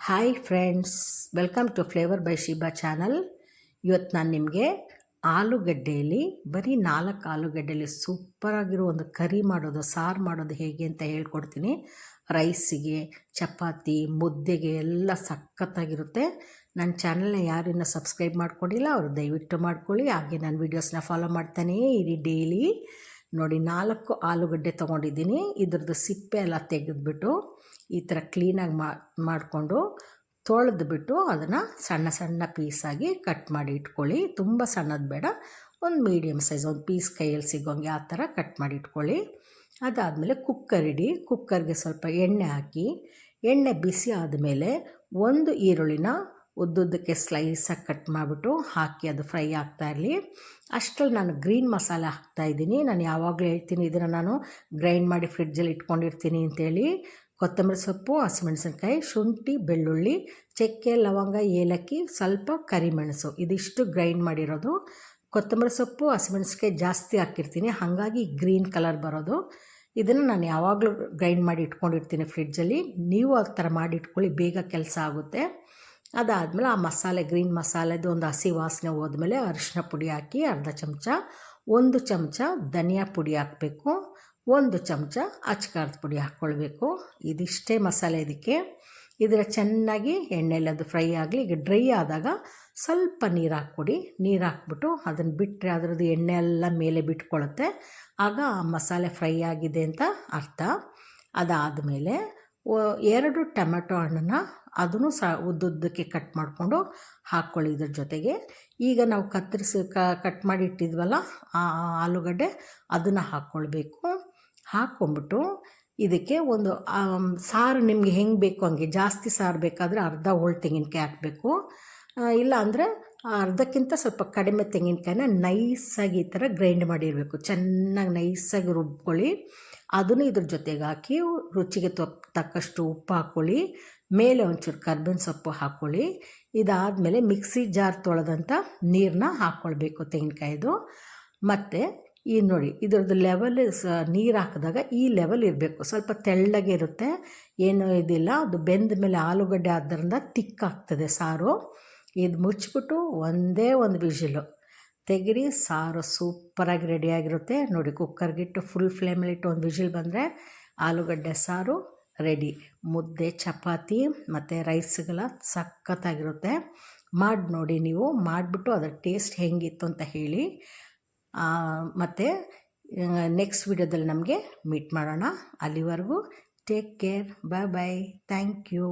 Hi friends welcome to flavour by Shiba channel ಇವತ್ತು ನಾನು ನಿಮಗೆ ಆಲೂಗಡ್ಡೆಯಲ್ಲಿ ಬರೀ ನಾಲ್ಕು ಆಲೂಗಡ್ಡೆಯಲ್ಲಿ ಸೂಪರಾಗಿರೋ ಒಂದು ಕರಿ ಮಾಡೋದು, ಸಾರು ಮಾಡೋದು ಹೇಗೆ ಅಂತ ಹೇಳ್ಕೊಡ್ತೀನಿ. ರೈಸಿಗೆ, ಚಪಾತಿ, ಮುದ್ದೆಗೆ ಎಲ್ಲ ಸಖತ್ತಾಗಿರುತ್ತೆ. ನನ್ನ ಚಾನಲ್ನ ಯಾರು ಇನ್ನೂ ಸಬ್ಸ್ಕ್ರೈಬ್ ಮಾಡ್ಕೊಂಡಿಲ್ಲ, ಅವರು ದಯವಿಟ್ಟು ಮಾಡ್ಕೊಳ್ಳಿ. ಹಾಗೆ ನನ್ನ ವೀಡಿಯೋಸ್ನ ಫಾಲೋ ಮಾಡ್ತಾನೆ ಇರಿ ಡೈಲಿ ನೋಡಿ ನಾಲ್ಕು ಆಲೂಗಡ್ಡೆ ತೊಗೊಂಡಿದ್ದೀನಿ. ಇದ್ರದ್ದು ಸಿಪ್ಪೆ ಎಲ್ಲ ತೆಗೆದುಬಿಟ್ಟು ಈ ಥರ ಕ್ಲೀನಾಗಿ ಮಾಡಿಕೊಂಡು ತೊಳೆದ್ಬಿಟ್ಟು ಅದನ್ನು ಸಣ್ಣ ಸಣ್ಣ ಪೀಸಾಗಿ ಕಟ್ ಮಾಡಿ ಇಟ್ಕೊಳ್ಳಿ. ತುಂಬ ಸಣ್ಣದು ಬೇಡ. ಒಂದು ಮೀಡಿಯಮ್ ಸೈಜ್ ಒಂದು ಪೀಸ್ ಕೈಯಲ್ಲಿ ಸಿಗೋಂಗೆ ಆ ಥರ ಕಟ್ ಮಾಡಿ ಇಟ್ಕೊಳ್ಳಿ. ಅದಾದಮೇಲೆ ಕುಕ್ಕರ್ ಇಡಿ. ಕುಕ್ಕರ್ಗೆ ಸ್ವಲ್ಪ ಎಣ್ಣೆ ಹಾಕಿ, ಎಣ್ಣೆ ಬಿಸಿ ಆದಮೇಲೆ ಒಂದು ಈರುಳ್ಳಿನ ಉದ್ದುದ್ದಕ್ಕೆ ಸ್ಲೈಸಾಗಿ ಕಟ್ ಮಾಡಿಬಿಟ್ಟು ಹಾಕಿ ಅದು ಫ್ರೈ ಆಗ್ತಾ ಇರಲಿ. ಅಷ್ಟರಲ್ಲಿ ನಾನು ಗ್ರೀನ್ ಮಸಾಲೆ ಹಾಕ್ತಾಯಿದ್ದೀನಿ ನಾನು ಯಾವಾಗಲೂ ಹೇಳ್ತೀನಿ, ಇದನ್ನು ನಾನು ಗ್ರೈಂಡ್ ಮಾಡಿ ಫ್ರಿಡ್ಜಲ್ಲಿ ಇಟ್ಕೊಂಡಿರ್ತೀನಿ ಅಂತೇಳಿ. ಕೊತ್ತಂಬರಿ ಸೊಪ್ಪು, ಹಸಿಮೆಣಸಿನ್ಕಾಯಿ, ಶುಂಠಿ, ಬೆಳ್ಳುಳ್ಳಿ, ಚಕ್ಕೆ, ಲವಂಗ, ಏಲಕ್ಕಿ, ಸ್ವಲ್ಪ ಕರಿಮೆಣಸು. ಇದಿಷ್ಟು ಗ್ರೈಂಡ್ ಮಾಡಿರೋದು. ಕೊತ್ತಂಬರಿ ಸೊಪ್ಪು, ಹಸಿಮೆಣಸಿನ್ಕಾಯಿ ಜಾಸ್ತಿ ಹಾಕಿರ್ತೀನಿ. ಹಾಗಾಗಿ ಗ್ರೀನ್ ಕಲರ್ ಬರೋದು. ಇದನ್ನು ನಾನು ಯಾವಾಗಲೂ ಗ್ರೈಂಡ್ ಮಾಡಿ ಇಟ್ಕೊಂಡಿರ್ತೀನಿ ಫ್ರಿಡ್ಜಲ್ಲಿ. ನೀವು ಆ ಥರ ಮಾಡಿ ಇಟ್ಕೊಳ್ಳಿ, ಬೇಗ ಕೆಲಸ ಆಗುತ್ತೆ. ಅದಾದಮೇಲೆ ಆ ಮಸಾಲೆ, ಗ್ರೀನ್ ಮಸಾಲೆದು ಒಂದು ಹಸಿ ವಾಸನೆ ಹೋದ್ಮೇಲೆ ಅರಿಶಿನ ಪುಡಿ ಹಾಕಿ ಅರ್ಧ ಚಮಚ, ಒಂದು ಚಮಚ ಧನಿಯಾ ಪುಡಿ ಹಾಕಬೇಕು. ಒಂದು ಚಮಚ ಅಚ್ಕಾರದ ಪುಡಿ ಹಾಕ್ಕೊಳ್ಬೇಕು. ಇದಿಷ್ಟೇ ಮಸಾಲೆ ಇದಕ್ಕೆ. ಇದರ ಚೆನ್ನಾಗಿ ಎಣ್ಣೆಲಿ ಅದು ಫ್ರೈ ಆಗಲಿ, ಈಗ ಡ್ರೈ ಆದಾಗ ಸ್ವಲ್ಪ ನೀರು ಹಾಕ್ಕೊಡಿ. ನೀರು ಹಾಕ್ಬಿಟ್ಟು ಅದನ್ನು ಬಿಟ್ಟರೆ ಅದರದ್ದು ಎಣ್ಣೆ ಎಲ್ಲ ಮೇಲೆ ಬಿಟ್ಕೊಳ್ಳುತ್ತೆ ಆಗ ಆ ಮಸಾಲೆ ಫ್ರೈ ಆಗಿದೆ ಅಂತ ಅರ್ಥ. ಅದಾದ ಮೇಲೆ ಎರಡು ಟೊಮೆಟೊ ಹಣ್ಣನ್ನು ಅದನ್ನು ಸಹ ಉದ್ದುದ್ದಕ್ಕೆ ಕಟ್ ಮಾಡಿಕೊಂಡು ಹಾಕ್ಕೊಳ್ಳಿ ಇದ್ರ ಜೊತೆಗೆ. ಈಗ ನಾವು ಕತ್ತರಿಸಿ ಕಟ್ ಮಾಡಿ ಇಟ್ಟಿದ್ವಲ್ಲ ಆ ಆಲೂಗಡ್ಡೆ ಅದನ್ನು ಹಾಕ್ಕೊಳ್ಬೇಕು. ಹಾಕ್ಕೊಂಬಿಟ್ಟು ಇದಕ್ಕೆ ಒಂದು ಸಾರು ನಿಮಗೆ ಹೆಂಗೆ ಬೇಕು ಹಂಗೆ, ಜಾಸ್ತಿ ಸಾರು ಬೇಕಾದರೆ ಅರ್ಧ ಹೋಳು ತೆಂಗಿನಕಾಯಿ ಹಾಕಬೇಕು. ಇಲ್ಲ ಅಂದರೆ ಅರ್ಧಕ್ಕಿಂತ ಸ್ವಲ್ಪ ಕಡಿಮೆ ತೆಂಗಿನಕಾಯಿನ ನೈಸಾಗಿ ಈ ಥರ ಗ್ರೈಂಡ್ ಮಾಡಿರಬೇಕು. ಚೆನ್ನಾಗಿ ನೈಸಾಗಿ ರುಬ್ಕೊಳ್ಳಿ. ಅದನ್ನು ಇದ್ರ ಜೊತೆಗೆ ಹಾಕಿ ರುಚಿಗೆ ತಕ್ಕಷ್ಟು ಉಪ್ಪು ಹಾಕ್ಕೊಳ್ಳಿ. ಮೇಲೆ ಒಂಚೂರು ಕರ್ಬೇವಿನ ಸೊಪ್ಪು ಹಾಕ್ಕೊಳ್ಳಿ. ಇದಾದಮೇಲೆ ಮಿಕ್ಸಿ ಜಾರ್ ತೊಳೆದಂಥ ನೀರನ್ನ ಹಾಕ್ಕೊಳ್ಬೇಕು ತೆಂಗಿನಕಾಯಿದು. ಮತ್ತು ಈ ನೋಡಿ, ಇದ್ರದ್ದು ಲೆವೆಲ್ ನೀರು ಹಾಕಿದಾಗ ಈ ಲೆವೆಲ್ ಇರಬೇಕು. ಸ್ವಲ್ಪ ತೆಳ್ಳಗೆ ಇರುತ್ತೆ, ಏನೂ ಇದಿಲ್ಲ. ಅದು ಬೆಂದ ಮೇಲೆ ಆಲೂಗಡ್ಡೆ ಆದ್ದರಿಂದ ತಿಕ್ಕಾಗ್ತದೆ ಸಾರು. ಇದು ಮುಚ್ಚಿಬಿಟ್ಟು ಒಂದೇ ಒಂದು ವಿಷಿಲು ತೆಗಿರಿ, ಸಾರು ಸೂಪರಾಗಿ ರೆಡಿಯಾಗಿರುತ್ತೆ ನೋಡಿ ಕುಕ್ಕರ್ಗಿಟ್ಟು ಫುಲ್ ಫ್ಲೇಮಲ್ಲಿಟ್ಟು ಒಂದು ವಿಷಲ್ ಬಂದರೆ ಆಲೂಗಡ್ಡೆ ಸಾರು ರೆಡಿ ಮುದ್ದೆ, ಚಪಾತಿ ಮತ್ತು ರೈಸ್ಗಳ ಸಖತ್ತಾಗಿರುತ್ತೆ. ಮಾಡಿ ನೋಡಿ ನೀವು. ಮಾಡಿಬಿಟ್ಟು ಅದರ ಟೇಸ್ಟ್ ಹೆಂಗಿತ್ತು ಅಂತ ಹೇಳಿ. ಮತ್ತು ನೆಕ್ಸ್ಟ್ ವಿಡಿಯೋದಲ್ಲಿ ನಮಗೆ ಮೀಟ್ ಮಾಡೋಣ. ಅಲ್ಲಿವರೆಗೂ take care bye bye thank you